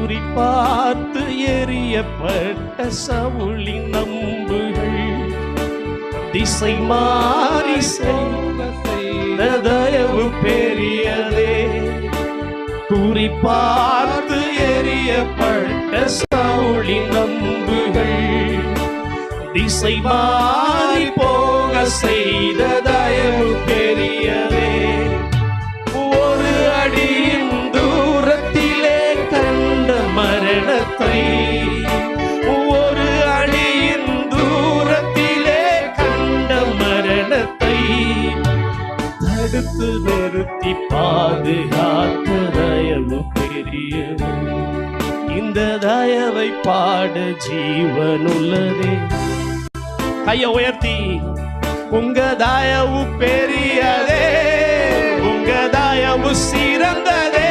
குறிப்பார்த்து எரியப்பட்ட சவுளி நம்புகள். திசை மாறி செய்த தயவு பெரியதே குறிப்பார்த்து எரியப்பட்ட சவுளி நம்புகள். திசை மாறி மரணத்தை ஒரு அடியின் தூரத்திலே கண்ட மரணத்தை தடுத்து நிறுத்தி பாதுகாத்த தயவு பெரியது இந்த தயவை பாட ஜீவனுள்ளதே கைய உயர்த்தி உங்க தயவு பெரியதே. உங்க தயவு சிறந்ததே.